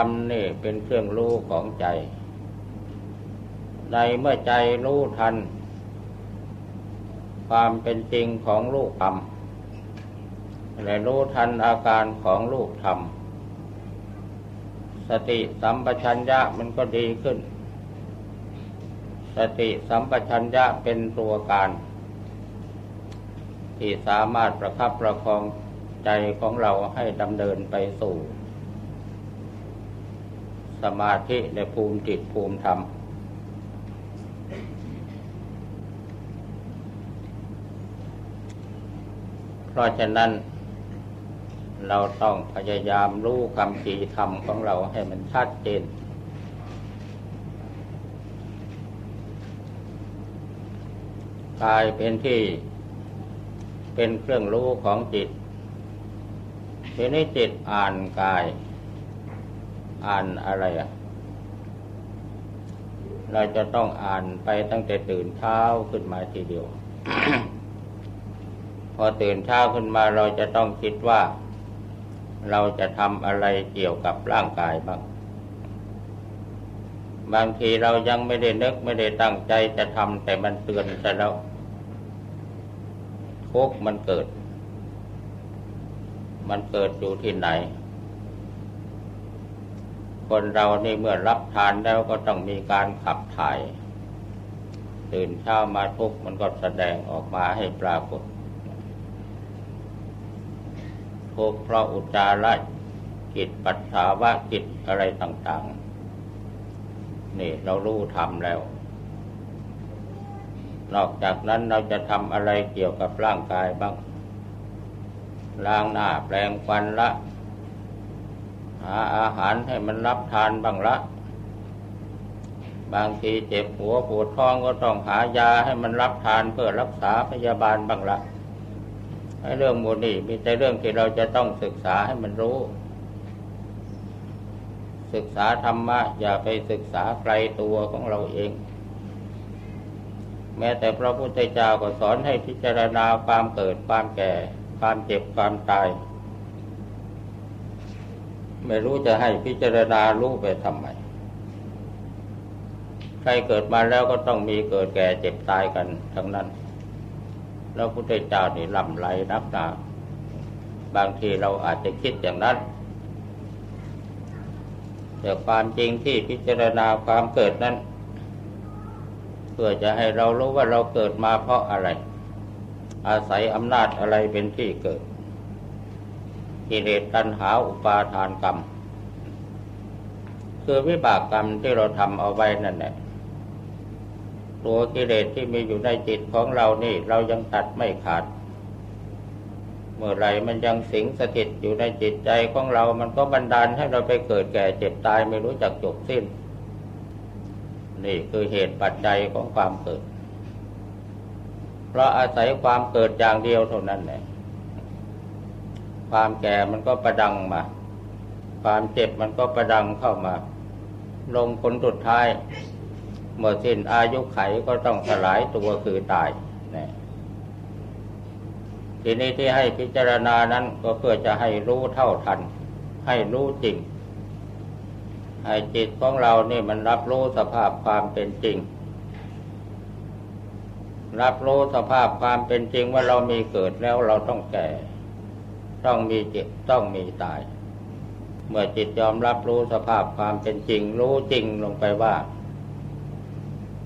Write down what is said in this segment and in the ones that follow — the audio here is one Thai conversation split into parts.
รมนี่เป็นเครื่องรู้ของใจ ในเมื่อใจรู้ทัน ความเป็นจริงของลูกธรรมและรู้ทันอาการของลูกธรรม สติสัมปชัญญะมันก็ดีขึ้น สติสัมปชัญญะเป็นตัวการ ที่สามารถประคับประคองใจของเราให้ดำเนินไปสู่ สมาธิในภูมิจิตภูมิธรรม เพราะฉะนั้น เราต้องพยายามรู้คำจีธรรมของเราให้มันชัดเจน กายเป็นที่เป็นเครื่องรู้ของจิตทีนี้จิตอ่านกาย อ่านอะไรอะ เราจะต้องอ่านไปตั้งแต่ตื่นเช้าขึ้นมาทีเดียว พอตื่นเช้าขึ้นมาเราจะต้องคิดว่า เราจะทำอะไรเกี่ยวกับร่างกายบ้าง บางทีเรายังไม่ได้นึกไม่ได้ตั้งใจจะทำแต่มันเตือนซะแล้วทุกมันเกิด มันเกิดอยู่ที่ไหน คนเรานี่เมื่อรับทานแล้วก็ต้องมีการขับถ่าย ตื่นเช้ามาทุกมันก็แสดงออกมาให้ปรากฏทุกเพราะอุจจาระกิจปัสสาวะกิจอะไรต่าง ๆ นี่เรารู้ทำแล้ว นอกจากนั้นเราจะทำอะไรเกี่ยวกับร่างกายบ้างล้างหน้าแปลงฟันละ หาอาหารให้มันรับทานบ้างละ บางทีเจ็บหัวปวดท้องก็ต้องหายาให้มันรับทานเพื่อรักษาพยาบาลบ้างละไอ้เรื่องโมนี่มีแต่เรื่องที่เราจะต้องศึกษาให้มันรู้ ศึกษาธรรมะ อย่าไปศึกษาไกลตัวของเราเองแม้แต่พระพุทธเจ้าก็สอนให้พิจารณาความเกิดความแก่ ความเจ็บความตาย ไม่รู้จะให้พิจารณารู้ไปทำไม ใครเกิดมาแล้วก็ต้องมีเกิดแก่เจ็บตายกันทั้งนั้น แล้วพุทธเจ้านี่ลำไรนักหนาบางทีเราอาจจะคิดอย่างนั้น แต่ความจริงที่พิจารณาความเกิดนั้น เพื่อจะให้เรารู้ว่าเราเกิดมาเพราะอะไร อาศัยอำนาจอะไรเป็นที่เกิด กิเลสตัณหาอุปาทานกรรม คือวิบากกรรมที่เราทำเอาไว้นั่นแหละตัวกิเลสที่มีอยู่ในจิตของเรานี่ เรายังตัดไม่ขาด เมื่อไรมันยังสิงสถิตอยู่ในจิตใจของเรา มันก็บันดาลให้เราไปเกิดแก่เจ็บตายไม่รู้จักจบสิ้น นี่คือเหตุปัจจัยของความเกิด เพราะอาศัยความเกิดอย่างเดียวเท่านั้นแหละ ความแก่มันก็ประดังมา ความเจ็บมันก็ประดังเข้ามา ลงผลสุดท้ายเมื่อสิ้นอายุไขก็ต้องสลายตัวคือตายนะทีนี้ที่ให้พิจารณานั้นก็เพื่อจะให้รู้เท่าทัน ให้รู้จริง ให้จิตของเรานี่มันรับรู้สภาพความเป็นจริง รับรู้สภาพความเป็นจริงว่าเรามีเกิดแล้วเราต้องแก่ ต้องมีเจ็บต้องมีตาย เมื่อจิตยอมรับรู้สภาพความเป็นจริง รู้จริงลงไปว่า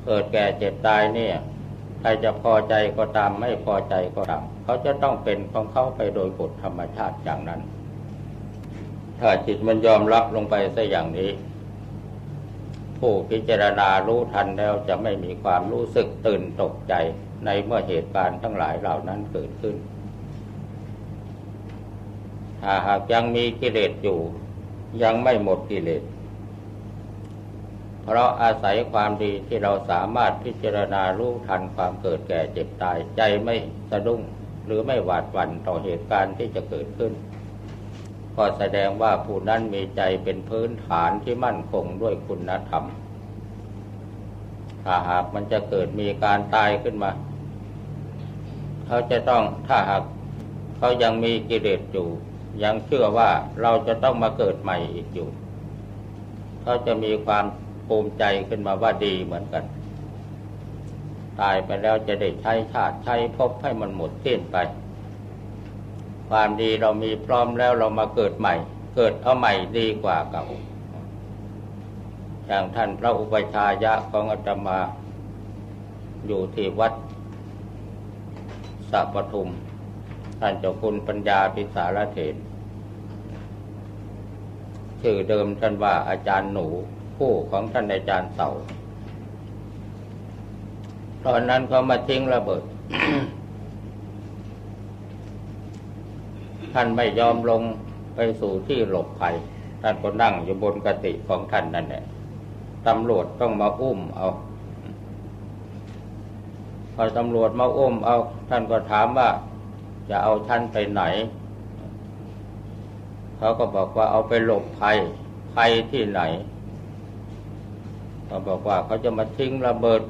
เกิดแก่เจ็บตายเนี่ยใครจะพอใจก็ตามไม่พอใจก็ตามเขาจะต้องเป็นของเขาไปโดยกฎธรรมชาติอย่างนั้น ถ้าจิตมันยอมรับลงไปซะอย่างนี้ ผู้พิจารณารู้ทันแล้วจะไม่มีความรู้สึกตื่นตกใจในเมื่อเหตุการณ์ทั้งหลายเหล่านั้นเกิดขึ้น ถ้าหากยังมีกิเลสอยู่ ยังไม่หมดกิเลส เพราะอาศัยความดีที่เราสามารถพิจารณารู้ทันความเกิดแก่เจ็บตายใจไม่สะดุ้งหรือไม่หวาดหวั่นต่อเหตุการณ์ที่จะเกิดขึ้น ก็แสดงว่าผู้นั้นมีใจเป็นพื้นฐานที่มั่นคงด้วยคุณธรรม ถ้าหากมันจะเกิดมีการตายขึ้นมา เขาจะต้องถ้าหากเขายังมีกิเลสอยู่ ยังเชื่อว่าเราจะต้องมาเกิดใหม่อีกอยู่ เขาจะมีความภูมิใจขึ้นมาว่าดีเหมือนกัน ตายไปแล้วจะได้ใช้ชาติใช้ภพให้มันหมดสิ้นไป ความดีเรามีพร้อมแล้วเรามาเกิดใหม่ เกิดเอาใหม่ดีกว่าเก่าอย่างท่านพระอุปชฌายะของอาตมา อยู่ที่วัดสัปทุม ท่านเจ้าคุณปัญญาพิสารเถรชื่อเดิมท่านว่าอาจารย์หนูผู้ของท่านอาจารย์เต่า ตอนนั้นเขามาทิ้งระเบิด ท่านไม่ยอมลงไปสู่ที่หลบภัย ท่านก็นั่งอยู่บนกติของท่านนั่นแหละตำรวจต้องมาอุ้มเอาพอตำรวจมาอุ้มเอา ท่านก็ถามว่า จะเอาท่านไปไหน เขาก็บอกว่าเอาไปหลบภัยภัยที่ไหนเขาบอกว่าเขาจะมาทิ้งระเบิด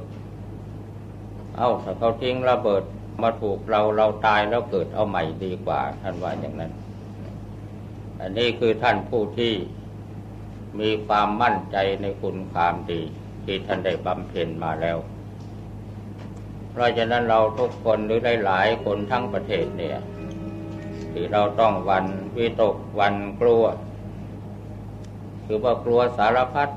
เอ้าถ้าเขาทิ้งระเบิดมาถูกเราเราตายแล้วเกิดเอาใหม่ดีกว่า ท่านว่าอย่างนั้น อันนี้คือท่านผู้ที่มีความมั่นใจในคุณความดี ที่ท่านได้บำเพ็ญมาแล้ว เพราะฉะนั้นเราทุกคนหรือหลายๆคนทั้งประเทศเนี่ยที่เราต้องวันวิตกวันกลัว คือว่ากลัวสารพัด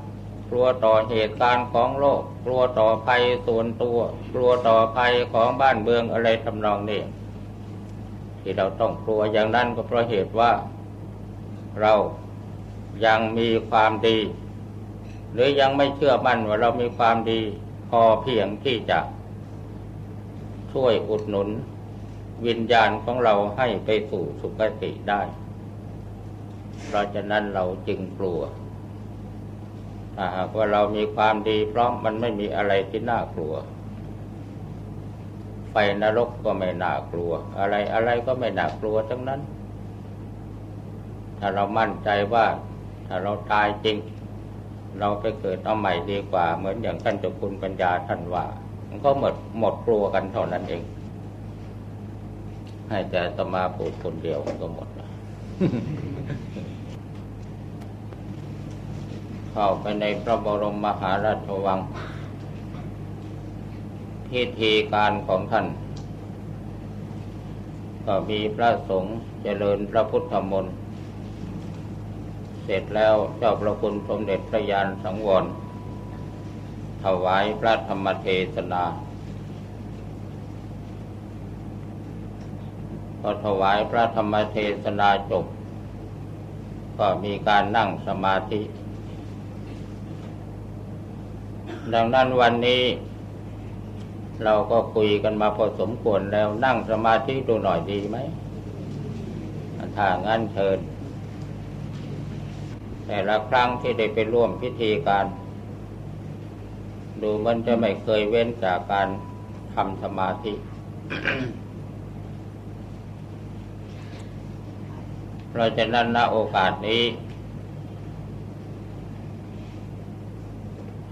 กลัวต่อเหตุการณ์ของโลก กลัวต่อภัยส่วนตัว กลัวต่อภัยของบ้านเมืองอะไรทำนองนี้ที่เราต้องกลัวอย่างนั้นก็เพราะเหตุว่า เรายังมีความดี หรือยังไม่เชื่อมั่นว่าเรามีความดี พอเพียงที่จะ ช่วยอุดหนุน วิญญาณของเราให้ไปสู่สุคติได้ เพราะฉะนั้นเราจึงกลัวถ้าหากว่าเรามีความดีพร้อมมันไม่มีอะไรที่น่ากลัว ไฟนรกก็ไม่น่ากลัว อะไรอะไรก็ไม่น่ากลัวทั้งนั้น ถ้าเรามั่นใจว่า ถ้าเราตายจริง เราไปเกิดเอาใหม่ดีกว่า เหมือนอย่างท่านเจ้าคุณปัญญาท่านว่า มันก็หมดหมดกลัวกันเท่านั้นเอง ให้แต่ตมาพูดคนเดียวมันก็หมดแล้วเข้าไปในพระบรมมหาราชวังพิธีการของท่าน ก็มีพระสงฆ์เจริญพระพุทธมนต์ เสร็จแล้วเจ้าประคุณสมเด็จพระยานสังวร ถวายพระธรรมเทศนา พอถวายพระธรรมเทศนาจบ ก็มีการนั่งสมาธิ ดังนั้นวันนี้ เราก็คุยกันมาพอสมควรแล้วนั่งสมาธิดูหน่อยดีไหม ถ้างั้นเชิญแต่ละครั้งที่ได้ไปร่วมพิธีการ ดูมันจะไม่เคยเว้นจากการทำสมาธิ เพราะฉะนั้นณโอกาสนี้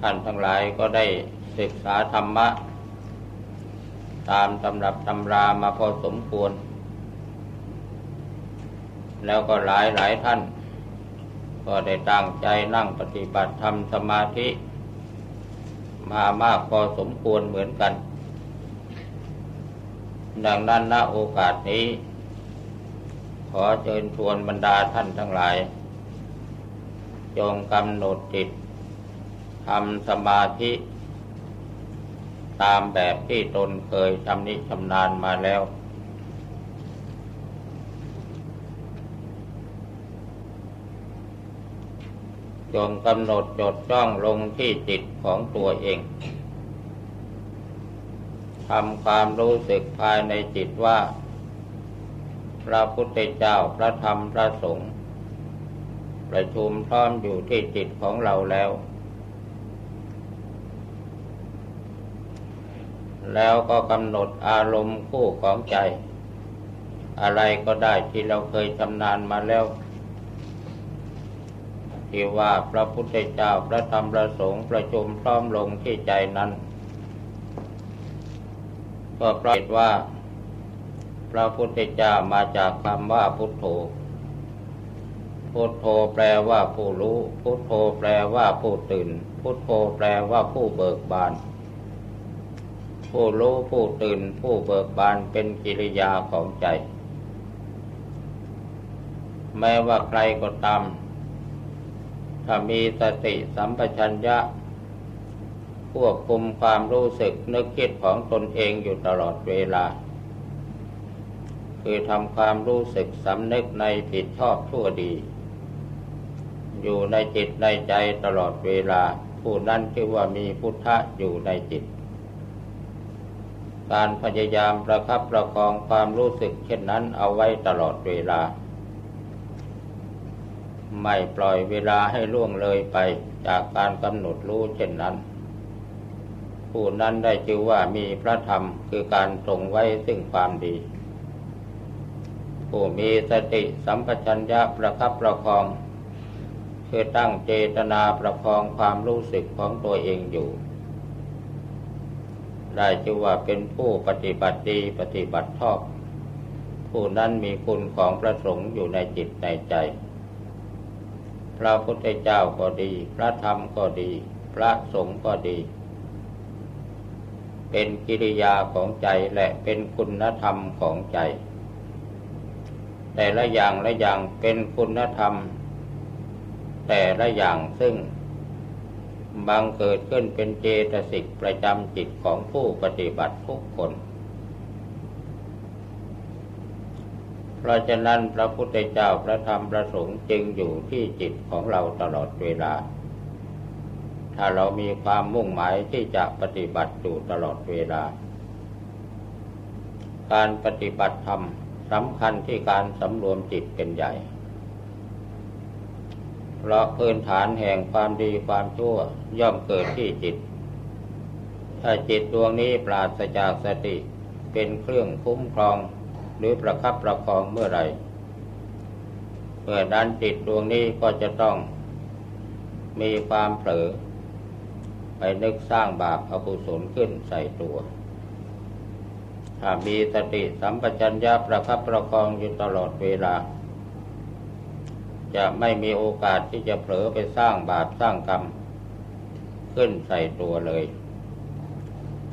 ท่านทั้งหลายก็ได้ศึกษาธรรมะ ตามตำรับตำรามาพอสมควร แล้วก็หลายหลายท่าน ก็ได้ตั้งใจนั่งปฏิบัติธรรมสมาธิ มามากพอสมควรเหมือนกัน ดังนั้นณโอกาสนี้ ขอเชิญชวนบรรดาท่านทั้งหลาย จงกำหนดจิตทำสมาธิ ตามแบบที่ตนเคยชำนิชำนาญมาแล้ว จงกำหนดจดจ้องลงที่จิตของตัวเองทำความรู้สึกภายในจิตว่า พระพุทธเจ้าพระธรรมพระสงฆ์ประชุมพร้อมอยู่ที่จิตของเราแล้ว แล้วก็กำหนดอารมณ์คู่ของใจ อะไรก็ได้ที่เราเคยชำนาญมาแล้ว ที่ว่าพระพุทธเจ้าพระธรรมพระสงฆ์ประชุมพร้อมลงที่ใจนั้น ก็เพราะเหตุว่า พระพุทธเจ้ามาจากคำว่าพุทโธพุทโธแปลว่าผู้รู้ พุทโธแปลว่าผู้ตื่น พุทโธแปลว่าผู้เบิกบาน ผู้รู้ผู้ตื่น ผู้เบิกบานเป็นกิริยาของใจ แม้ว่าใครก็ตาม ถ้ามีสติสัมปชัญญะ ควบคุมความรู้สึกนึกคิดของตนเองอยู่ตลอดเวลา คือทำความรู้สึกสำนึกในผิดชอบชั่วดี อยู่ในจิตในใจตลอดเวลา ผู้นั้นคือว่ามีพุทธะอยู่ในจิต การพยายามประคับประคองความรู้สึกเช่นนั้นเอาไว้ตลอดเวลา ไม่ปล่อยเวลาให้ล่วงเลยไปจากการกำหนดรู้เช่นนั้น ผู้นั้นได้ชื่อว่ามีพระธรรมคือการทรงไว้ซึ่งความดี ผู้มีสติสัมปชัญญะประคับประคอง คือตั้งเจตนาประคองความรู้สึกของตัวเองอยู่ ได้ชื่อว่าเป็นผู้ปฏิบัติดีปฏิบัติชอบ ผู้นั้นมีคุณของพระสงฆ์อยู่ในจิตในใจ พระพุทธเจ้าก็ดี พระธรรมก็ดี พระสงฆ์ก็ดี เป็นกิริยาของใจและเป็นคุณธรรมของใจ แต่ละอย่างละอย่างเป็นคุณธรรม แต่ละอย่างซึ่งบางเกิดขึ้นเป็นเจตสิกประจำจิตของผู้ปฏิบัติทุกคน เพราะฉะนั้นพระพุทธเจ้าพระธรรมพระสงฆ์จึงอยู่ที่จิตของเราตลอดเวลา ถ้าเรามีความมุ่งหมายที่จะปฏิบัติอยู่ตลอดเวลา การปฏิบัติธรรมสำคัญที่การสำรวมจิตเป็นใหญ่ เพราะพื้นฐานแห่งความดีความชั่วย่อมเกิดที่จิต ถ้าจิตดวงนี้ปราศจากสติเป็นเครื่องคุ้มครอง หรือประคับประคองเมื่อไรเมื่อนั้นจิตดวงนี้ก็จะต้องมีความเผลอ ไปนึกสร้างบาปอกุศลขึ้นใส่ตัว ถ้ามีสติสัมปชัญญะประคับประคองอยู่ตลอดเวลา จะไม่มีโอกาสที่จะเผลอไปสร้างบาปสร้างกรรม ขึ้นใส่ตัวเลย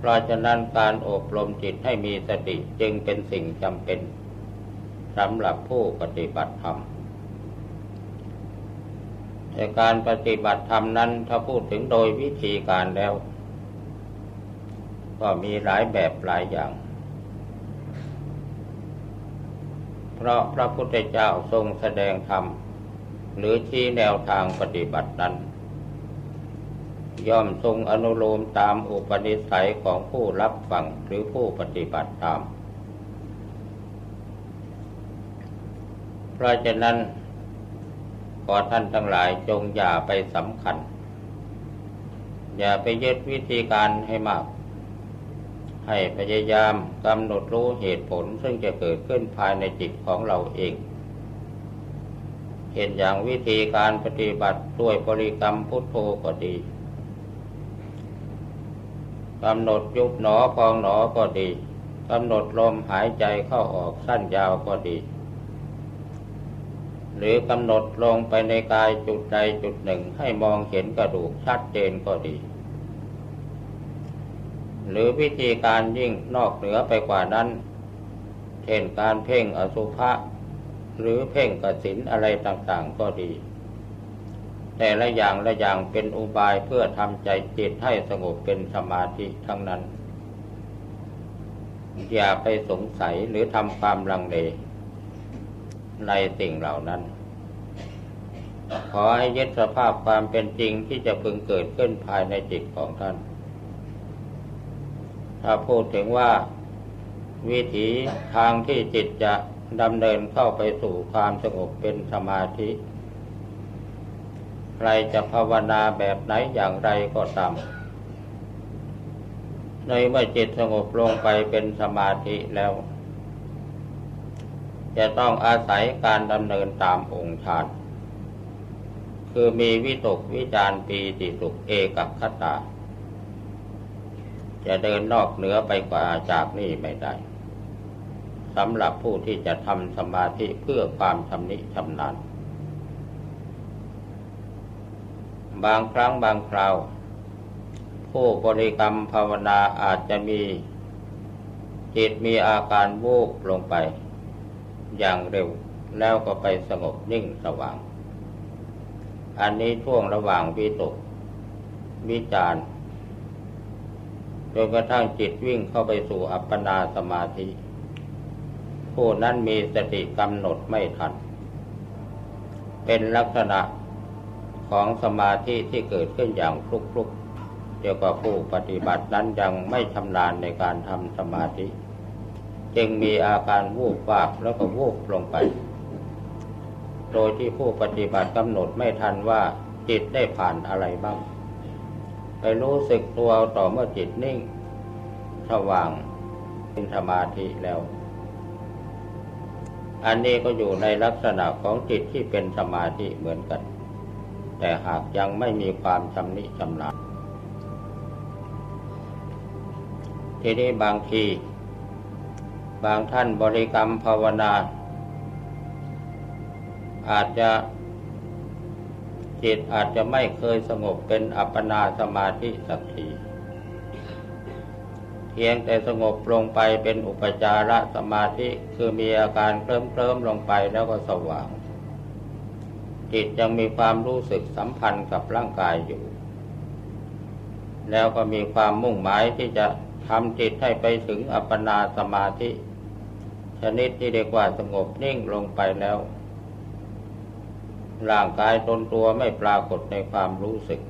เพราะฉะนั้นการอบรมจิตให้มีสติจึงเป็นสิ่งจำเป็นสำหรับผู้ปฏิบัติธรรมแต่การปฏิบัติธรรมนั้นถ้าพูดถึงโดยวิธีการแล้ว ก็มีหลายแบบหลายอย่าง เพราะพระพุทธเจ้าทรงแสดงธรรม หรือชี้แนวทางปฏิบัตินั้น ย่อมทรงอนุโลมตามอุปนิสัยของผู้รับฟังหรือผู้ปฏิบัติตาม เพราะฉะนั้น ขอท่านทั้งหลายจงอย่าไปสำคัญ อย่าไปยึดวิธีการให้มาก ให้พยายามกำหนดรู้เหตุผลซึ่งจะเกิดขึ้นภายในจิตของเราเองเห็นอย่างวิธีการปฏิบัติด้วยบริกรรมพุทโธก็ดี กำหนดยุบหนอพองหนอก็ดีกำหนดลมหายใจเข้าออกสั้นยาวก็ดี หรือกำหนดลงไปในกายจุดใดจุดหนึ่งให้มองเห็นกระดูกชัดเจนก็ดี หรือวิธีการยิ่งนอกเหนือไปกว่านั้น เช่นการเพ่งอสุภะหรือเพ่งกสินอะไรต่างๆก็ดี แต่ละอย่างละอย่างเป็นอุบายเพื่อทำใจจิตให้สงบเป็นสมาธิทั้งนั้น อย่าไปสงสัยหรือทำความลังเลในสิ่งเหล่านั้น ขอให้ยึดสภาพความเป็นจริงที่จะพึงเกิดขึ้นภายในจิตของท่าน ถ้าพูดถึงว่า วิถีทางที่จิตจะดำเนินเข้าไปสู่ความสงบเป็นสมาธิ รจะภาวนาแบบไหนอย่างไรก็ตาม ในเมื่อจิตสงบลงไปเป็นสมาธิแล้ว จะต้องอาศัยการดำเนินตามองค์ฌาน คือมีวิตกวิจารปีติสุขเอกัคตา จะเดินนอกเหนือไปกว่าจากนี้ไม่ได้สำหรับผู้ที่จะทำสมาธิเพื่อความชำนิชำนาญ บางครั้งบางคราว ผู้บริกรรมภาวนาอาจจะมีจิตมีอาการวูบลงไป อย่างเร็วแล้วก็ไปสงบนิ่งสว่าง อันนี้ช่วงระหว่างวิตกวิจารจนกระทั่งจิตวิ่งเข้าไปสู่อัปปนาสมาธิ ผู้นั้นมีสติกำหนดไม่ทัน เป็นลักษณะ ของสมาธิที่เกิดขึ้นอย่างฟลุกๆเดียวกับผู้ปฏิบัตินั้นยังไม่ชำนาญในการทำสมาธิ จึงมีอาการวูบวาบแล้วก็วูบลงไป โดยที่ผู้ปฏิบัติกำหนดไม่ทันว่าจิตได้ผ่านอะไรบ้าง ไปรู้สึกตัวต่อเมื่อจิตนิ่งสว่างเป็นสมาธิแล้ว อันนี้ก็อยู่ในลักษณะของจิตที่เป็นสมาธิเหมือนกัน แต่หากยังไม่มีความชำนิชำนาญทีนี้บางที บางท่านบริกรรมภาวนา อาจจะจิตอาจจะไม่เคยสงบเป็นอัปปนาสมาธิสักทีเพียงแต่สงบลงไปเป็นอุปจารสมาธิ คือมีอาการเคลิ้มเคลิ้มลงไปแล้วก็สว่าง จิตยังมีความรู้สึกสัมพันธ์กับร่างกายอยู่ แล้วก็มีความมุ่งหมายที่จะทำจิตให้ไปถึงอัปปนาสมาธิ ชนิดที่เรียกว่าสงบนิ่งลงไปแล้ว ร่างกายตนตัวไม่ปรากฏในความรู้สึก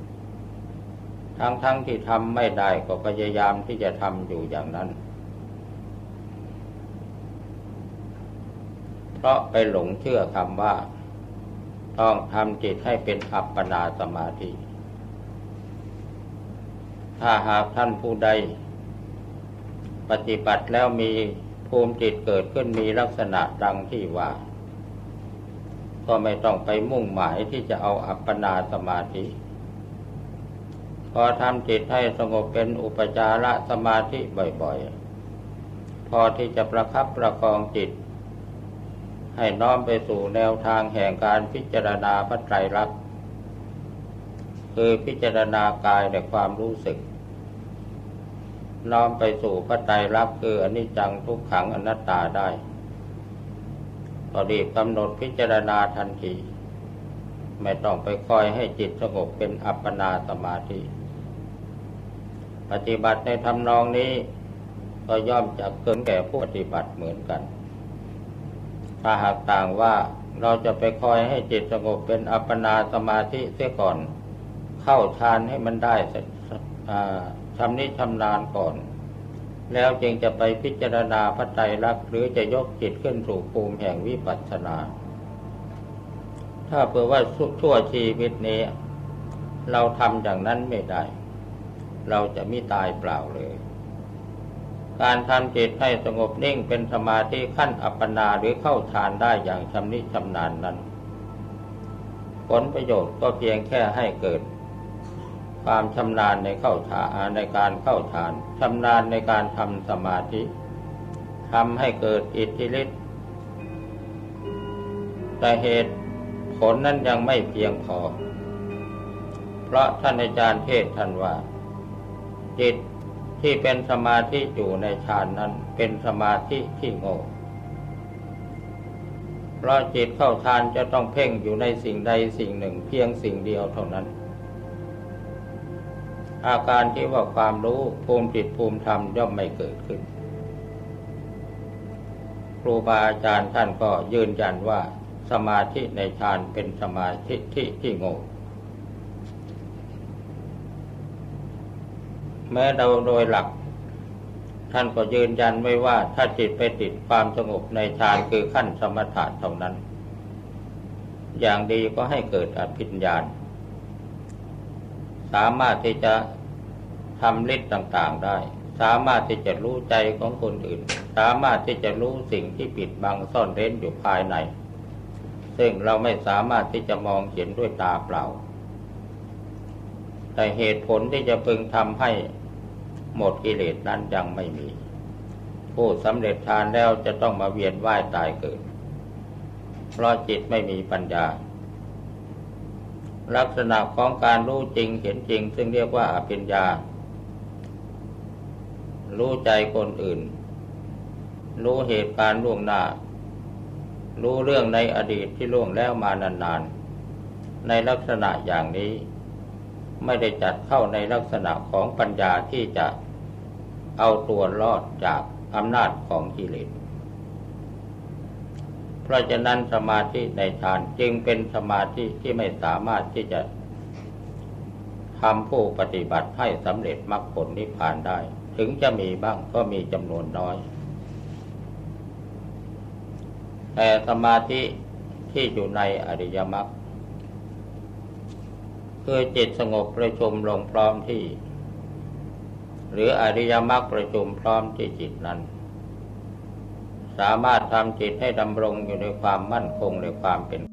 ทั้งๆทที่ทำไม่ได้ก็พยายามที่จะทำอยู่อย่างนั้น เพราะไปหลงเชื่อคำว่า ต้องทำจิตให้เป็นอัปปนาสมาธิ ถ้าหากท่านผู้ใด ปฏิบัติแล้วมีภูมิจิตเกิดขึ้นมีลักษณะดังที่ว่า ก็ไม่ต้องไปมุ่งหมายที่จะเอาอัปปนาสมาธิ พอทำจิตให้สงบเป็นอุปจารสมาธิบ่อยๆ พอที่จะประคับประคองจิต ให้น้อมไปสู่แนวทางแห่งการพิจารณาพระไตรลักษณ์คือพิจารณากายในความรู้สึก น้อมไปสู่พระไตรลักษณ์คืออนิจจังทุกขังอนัตตาได้ก็รีบกำหนดพิจารณาทันที ไม่ต้องไปคอยให้จิตสงบเป็นอัปปนาสมาธิ ปฏิบัติในทำนองนี้ ก็ย่อมจะเกินแก่ผู้ปฏิบัติเหมือนกัน ถ้าหากต่างว่าเราจะไปคอยให้จิตสงบเป็นอัปปนาสมาธิเสียก่อน เข้าฌานให้มันได้ชำนิชำนาญก่อน แล้วจึงจะไปพิจารณาพระไตรลักษณ์หรือจะยกจิตขึ้นสู่ภูมิแห่งวิปัสสนา ถ้าเผื่อว่าชั่วชีวิตนี้ เราทำอย่างนั้นไม่ได้ เราจะไม่ตายเปล่าเลย การทำจิตให้สงบนิ่งเป็นสมาธิขั้นอัปปนาหรือเข้าฌานได้อย่างชำนิชำนาญนั้น ผลประโยชน์ก็เพียงแค่ให้เกิด ความชำนาญในเข้าฌานในการเข้าฌานชำนาญในการทำสมาธิทำให้เกิดอิทธิฤทธิ์แต่เหตุผลนั้นยังไม่เพียงพอ เพราะท่านอาจารย์เทศท่านว่าจิต ที่เป็นสมาธิอยู่ในฌานนั้นเป็นสมาธิที่โง่เพราะจิตเข้าฌานจะต้องเพ่งอยู่ในสิ่งใดสิ่งหนึ่งเพียงสิ่งเดียวเท่านั้น อาการที่ว่าความรู้ภูมิจิตภูมิธรรมย่อมไม่เกิดขึ้น ครูบาอาจารย์ท่านก็ยืนยันว่าสมาธิในฌานเป็นสมาธิที่ที่โง่ แม้เราโดยหลัก ท่านก็ยืนยันไว้ว่าถ้าจิตไปติดความสงบในฌานคือขั้นสมถะเท่านั้น อย่างดีก็ให้เกิดอภิญญาณ สามารถที่จะทำฤทธิ์ต่างๆได้ สามารถที่จะรู้ใจของคนอื่น สามารถที่จะรู้สิ่งที่ปิดบังซ่อนเร้นอยู่ภายใน ซึ่งเราไม่สามารถที่จะมองเห็นด้วยตาเปล่า แต่เหตุผลที่จะพึงทำให้ หมดกิเลสนั้นยังไม่มี ผู้สำเร็จฌานแล้วจะต้องมาเวียนว่ายตายเกิด เพราะจิตไม่มีปัญญา ลักษณะของการรู้จริงเห็นจริง ซึ่งเรียกว่าอภิญญา รู้ใจคนอื่น รู้เหตุการณ์ล่วงหน้า รู้เรื่องในอดีตที่ล่วงแล้วมานานๆ ในลักษณะอย่างนี้ ไม่ได้จัดเข้าในลักษณะของปัญญาที่จะเอาตัวรอดจากอำนาจของกิเลส เพราะฉะนั้นสมาธิในฌานจึงเป็นสมาธิที่ไม่สามารถที่จะทำผู้ปฏิบัติให้สำเร็จมรรคผลนิพพานได้ ถึงจะมีบ้างก็มีจำนวนน้อย แต่สมาธิที่อยู่ในอริยมรรค เพื่อจิตสงบประชุมลงพร้อมที่ หรืออริยมรรคประชุมพร้อมที่จิตนั้น สามารถทำจิตให้ดำรงอยู่ในความมั่นคงในความเป็น